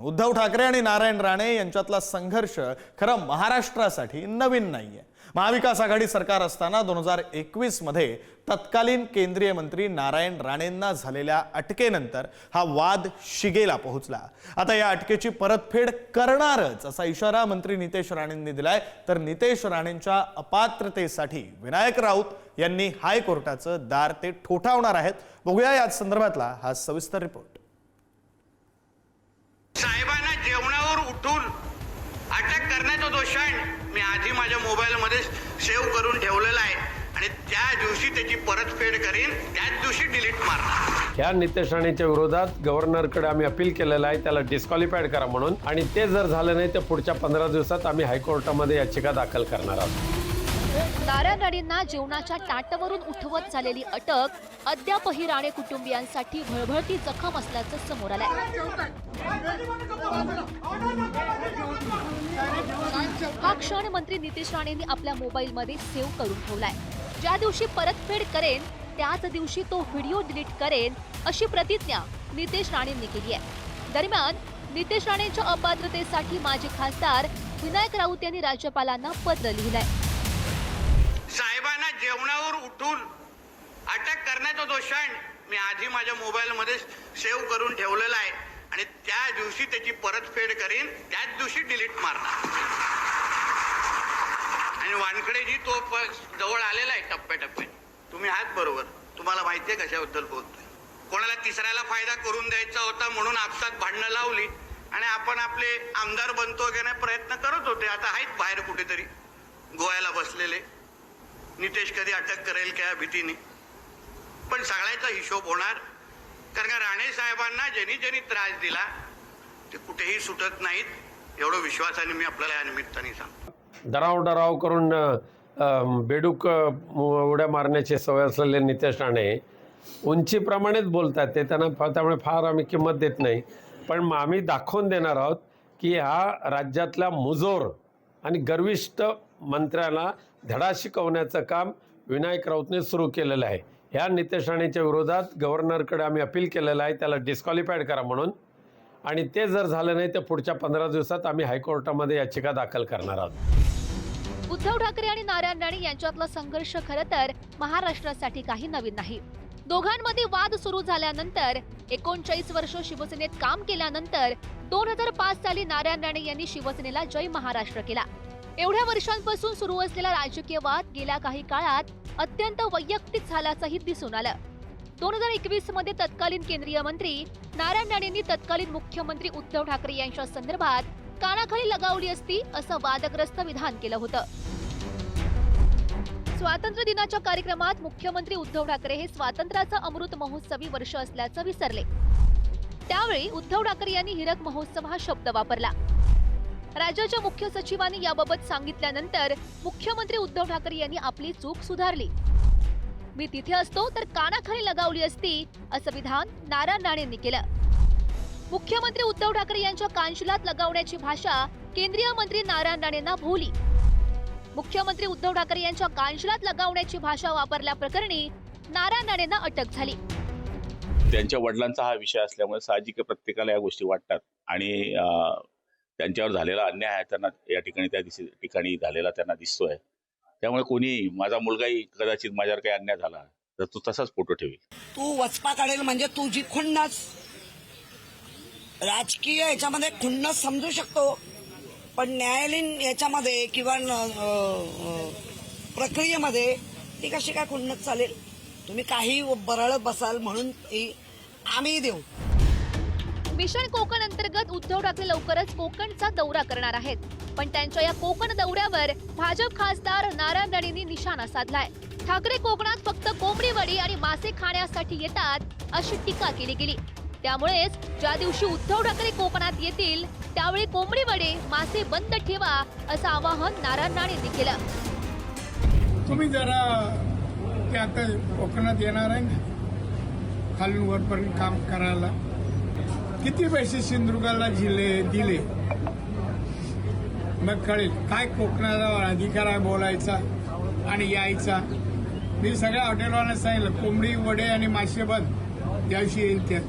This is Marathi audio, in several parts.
उद्धव ठाकरे आणि नारायण राणे यांच्यातला संघर्ष खरं महाराष्ट्रासाठी नवीन नाहीये. महाविकास आघाडी सरकार असताना दोन हजार एकवीसमध्ये तत्कालीन केंद्रीय मंत्री नारायण राणेंना झालेल्या अटकेनंतर हा वाद शिगेला पोहोचला. आता या अटकेची परतफेड करणारच असा इशारा मंत्री नितेश राणेंनी दिलाय. तर नितेश राणेंच्या अपात्रतेसाठी विनायक राऊत यांनी हायकोर्टाचं दार ते ठोठावणार आहेत. बघूया या संदर्भातला हा सविस्तर रिपोर्ट साहेबांना जेवणावर उठून अटक करण्याचा तो क्षण मी आधी माझ्या मोबाईलमध्ये सेव्ह करून ठेवलेला आहे आणि त्या दिवशी त्याची परतफेड करीन त्याच दिवशी डिलीट मारणार. ह्या नितेश राणेच्या विरोधात गव्हर्नरकडे आम्ही अपील केलेलं आहे त्याला डिस्क्वालिफाईड करा म्हणून. आणि ते जर झालं नाही तर पुढच्या पंधरा दिवसात आम्ही हायकोर्टामध्ये याचिका दाखल करणार आहोत. नारायण राणेंना जीवनाच्या टाटावरून उठवत झालेली अटक अद्यापही राणे कुटुंबियांसाठी भळभळती जखम असल्याचं समोर आलंय. हा क्षण मंत्री नितेश राणेंनी आपल्या मोबाईलमध्ये सेव्ह करून ठेवलाय. ज्या दिवशी परतफेड करेन त्याच दिवशी तो व्हिडिओ डिलीट करेन अशी प्रतिज्ञा नितेश राणेंनी केली आहे. दरम्यान नितेश राणेंच्या अपात्रतेसाठी माजी खासदार विनायक राऊत यांनी राज्यपालांना पत्र लिहिलंय. जेवणावर उठून अटक करण्याचा तो क्षण मी आधी माझ्या मोबाईलमध्ये सेव्ह करून ठेवलेला आहे. आणि त्या दिवशी त्याची परतफेड करीन त्याच दिवशी डिलीट मारणार. आणि वानखडेजी तो जवळ आलेला आहे टप्प्याटप्प्यात तुम्ही आहात बरोबर. तुम्हाला माहिती आहे कशाबद्दल बोलतोय. कोणाला तिसऱ्याला फायदा करून द्यायचा होता म्हणून आपसात भांडणं लावली आणि आपण आपले आमदार बनतो की नाही प्रयत्न करत होते. आता आहेत बाहेर कुठेतरी गोव्याला बसलेले. नितेश कधी अटक करेल काय भीतीने? पण सगळ्याचा हिशोब होणार. कारण का राणे साहेबांना ज्यांनी ज्यांनी त्रास दिला ते कुठेही सुटत नाहीत. एवढं विश्वासाने मी आपल्याला या निमित्ताने सांगतो. डराव डराव करून बेडूक उड्या मारण्याची सवय असलेले नितेश राणे उंचीप्रमाणेच बोलतात. ते त्यांना त्यामुळे फार आम्ही किंमत देत नाही. पण मग आम्ही दाखवून देणार आहोत की हा राज्यातल्या मुजोर आणि गर्विष्ठ मंत्र्याला धडा शिकवण्याचं काम विनायक राऊतने सुरू केलेलं आहे. ह्या नितेश राणेच्या विरोधात गव्हर्नरकडे आम्ही अपील केलेलं आहे त्याला डिस्क्वालिफाईड करा म्हणून. आणि ते जर झालं नाही तर पुढच्या पंधरा दिवसात आम्ही हायकोर्टामध्ये याचिका दाखल करणार आहोत. उद्धव ठाकरे आणि नारायण राणे यांच्यातला संघर्ष खरं तर महाराष्ट्रासाठी काही नवीन नाही. दोघांमध्ये वाद सुरू झाल्यानंतर एकोणचाळीस वर्ष शिवसेनेत काम केल्यानंतर दोन हजार पाच साली नारायण राणे यांनी शिवसेनेला जय महाराष्ट्र केला. एवढ्या वर्षांपासून सुरू असलेला राजकीय वाद गेल्या काही काळात अत्यंत वैयक्तिक झाल्याचंही दिसून आलं. दोन हजार एकवीसमध्ये तत्कालीन केंद्रीय मंत्री नारायण राणेंनी तत्कालीन मुख्यमंत्री उद्धव ठाकरे यांच्या संदर्भात कानाखाली लगावली असती असं वादग्रस्त विधान केलं होतं. स्वातंत्र्य दिनाच्या कार्यक्रमात मुख्यमंत्री उद्धव ठाकरे हे स्वातंत्र्याचा अमृत महोत्सवी वर्ष असल्याचं विसरले. त्यावेळी उद्धव ठाकरे यांनी हिरक महोत्सव हा शब्द वापरला. राज्याच्या मुख्य सचिवांनी याबाबत सांगितल्यानंतर मुख्यमंत्री उद्धव ठाकरे यांनी आपली चूक सुधारली. मी तिथे असतो तर कानाखाली लगावली असती असं विधान नारायण राणेंनी केलं. मुख्यमंत्री उद्धव ठाकरे यांच्या कांशलात लगावण्याची भाषा केंद्रीय मंत्री नारायण राणेंना भोवली. मुख्यमंत्री उद्धव ठाकरे यांच्या कांशलात लगावण्याची भाषा वापरल्याप्रकरणी नारायण राणेंना अटक झाली. त्यांच्या वडिलांचा हा विषय असल्यामुळे साहजिक प्रत्येकाला या गोष्टी वाटतात. आणि त्यांच्यावर झालेला अन्याय आहे त्यांना या ठिकाणी त्या दिस ठिकाणी झालेला त्यांना दिसतोय. त्यामुळे कोणी माझा मुलगाही कदाचित माझ्यावर काही अन्याय झाला तर तो तसाच फोटो ठेवेल. तू वचपा काढेल म्हणजे तुझी खुन्नस. राजकीय याच्यामध्ये खुन्नस समजू शकतो पण न्यायालयीन याच्यामध्ये किंवा प्रक्रियेमध्ये ती कशी काय खुन्नस चालेल? तुम्ही काही बरळत बसाल म्हणून आम्ही देऊ. मिशन कोकण अंतर्गत उद्धव ठाकरे लवकरच कोकणचा दौरा करणार आहेत. पण त्यांच्या या कोकण दौऱ्यावर भाजप खासदार नारायण राणेंनी निशाणा साधलाय. ठाकरे कोकणात फक्त कोंबडी वडी आणि मासे खाण्यासाठी येतात अशी टीका केली गेली. त्यामुळेच ज्या दिवशी उद्धव ठाकरे कोकणात येतील त्यावेळी कोंबडी वडे मासे बंद ठेवा असं आवाहन नारायण राणेंनी केलं. तुम्ही जरा आता कोकणात येणार आहे खालून वरपर्यंत काम करायला. किती पैसे सिंधुदुर्गाला दिले दिले? मग कळेल. काय कोकणाला अधिकार आहे बोलायचा आणि यायचा? मी सगळ्या हॉटेलवाल्यांना सांगितलं कोंबडी वडे आणि मासे बंद. त्याविषयी येईल त्या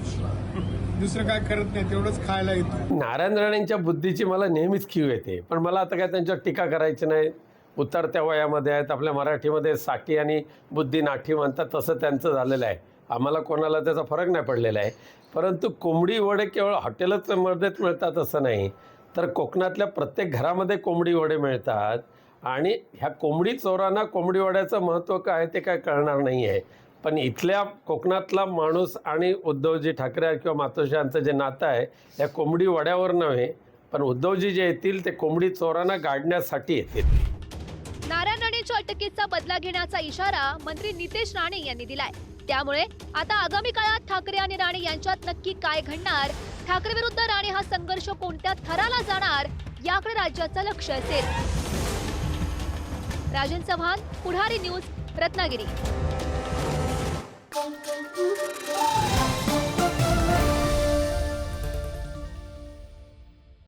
दुसरं काय करत नाही तेवढंच खायला येतो. नारायण राणेंच्या बुद्धीची मला नेहमीच खीव येते. पण मला आता काय त्यांच्यावर टीका करायची नाही. उतरत्या वयामध्ये आहेत आपल्या मराठीमध्ये साठी आणि बुद्धी नाठी म्हणतात तसं त्यांचं झालेलं आहे. आम्हाला कोणाला त्याचा फरक नाही पडलेला आहे. परंतु कोंबडी वडे केवळ हॉटेलच मध्येच मिळतात असं नाही. तर कोकणातल्या प्रत्येक घरामध्ये कोंबडी वडे मिळतात आणि ह्या कोंबडी चोरांना कोंबडी वड्याचं महत्त्व काय आहे ते काय कळणार नाही आहे. पण इथल्या कोकणातला माणूस आणि उद्धवजी ठाकरे किंवा मातोश्री यांचं जे नातं आहे या कोंबडी वड्यावर नव्हे पण उद्धवजी जे येतील ते कोंबडी चोरांना गाडण्यासाठी येतील. नारायण राणेच्या अटकेचा बदला घेण्याचा इशारा मंत्री नितेश राणे यांनी दिलाय. त्यामुळे आता आगामी काळात ठाकरे आणि राणे यांच्यात नक्की काय घडणार? ठाकरे विरुद्ध राणे हा संघर्ष कोणत्या थराला जाणार? याकडे राज्याचं लक्ष असेल. राजन चव्हाण पुढारी न्यूज रत्नागिरी.